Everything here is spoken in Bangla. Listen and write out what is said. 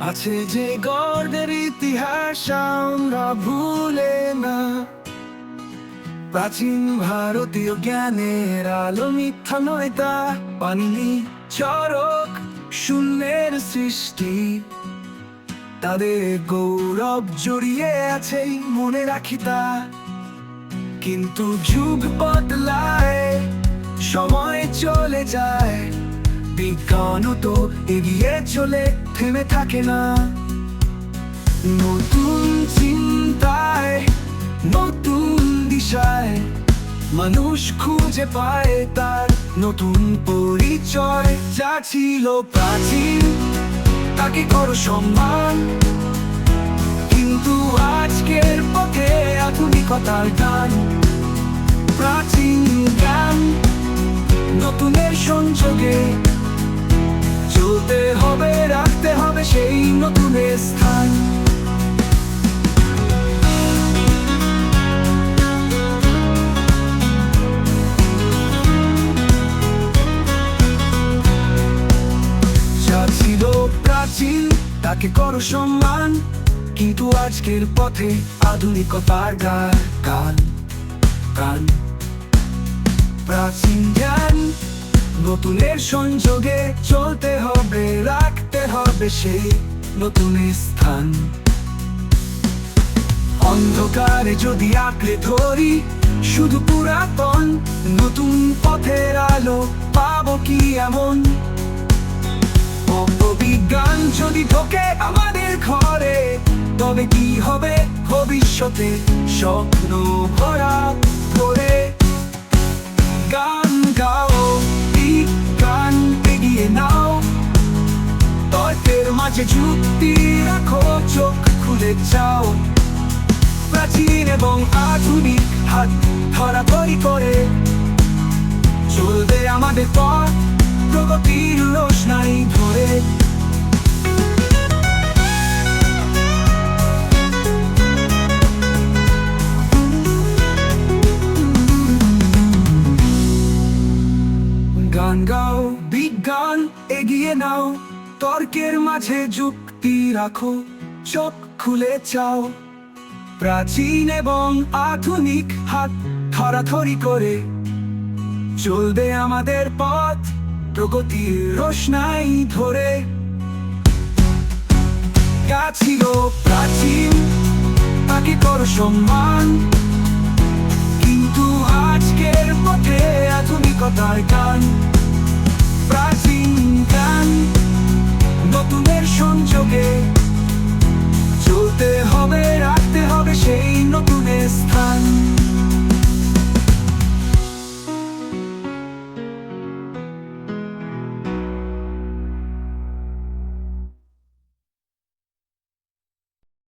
আছে যে গর্বের ইতিহাস আমরা ভুলে না। প্রাচীন ভারতীয় জ্ঞানের আলো মিথ্যা নয় তা পানিনি চরক শূন্যের সৃষ্টি। তাদের গৌরব জড়িয়ে আছে মনে রাখি তা। কিন্তু যুগ বদলায়, সময় চলে যায় বিজ্ঞানও তো এগিয়ে চলে, থেমে থাকে না। নতুন চিন্তায়, নতুন দিশায় মানুষ খুঁজে পায় তার নতুন পরিচয়। যা ছিল প্রাচীন, তাকে করো সম্মান। কিন্তু আজকের পথে আধুনিকতার গান প্রাচীন জ্ঞান নতুনের সংযোগে চলতে হবে, রাখতে হবে সেই নতুন স্থান। প্রাচীন, তাকে করো সম্মান। কিন্তু আজকের পথে আধুনিকতার গান। গান। প্রাচীন নতুনের সংযোগে চলতে হবে, রাখতে হবে সেই নতুন স্থান। অন্ধকারে যদি আঁকড়ে ধরি, শুধু পুরাতন নতুন পথের আলো পাবো কি এমন? অপবিজ্ঞান যদি ঢোকে আমাদের ঘরে, তবে কি হবে ভবিষ্যতে স্বপ্ন ভরা করে গান গাও। মাঝে যুক্তি রাখো, চোখ খুলে যাও প্রাচীন এবং আধুনিক হাত ধরাধরি করে। চলবে আমাদের পথ, প্রগতির রোশনাই ধরে। গান গাও, বিজ্ঞান এগিয়ে নাও। তর্কের মাঝে যুক্তি রাখো, চোখ খুলে চাও। প্রাচীন এবং আধুনিক হাত ধরাধরি করে। চলবে আমাদের পথ প্রগতির রোশনাই ধরে। ছিল প্রাচীন, তাকে করো সম্মান। কিন্তু আজকের পথে আধুনিকতার গান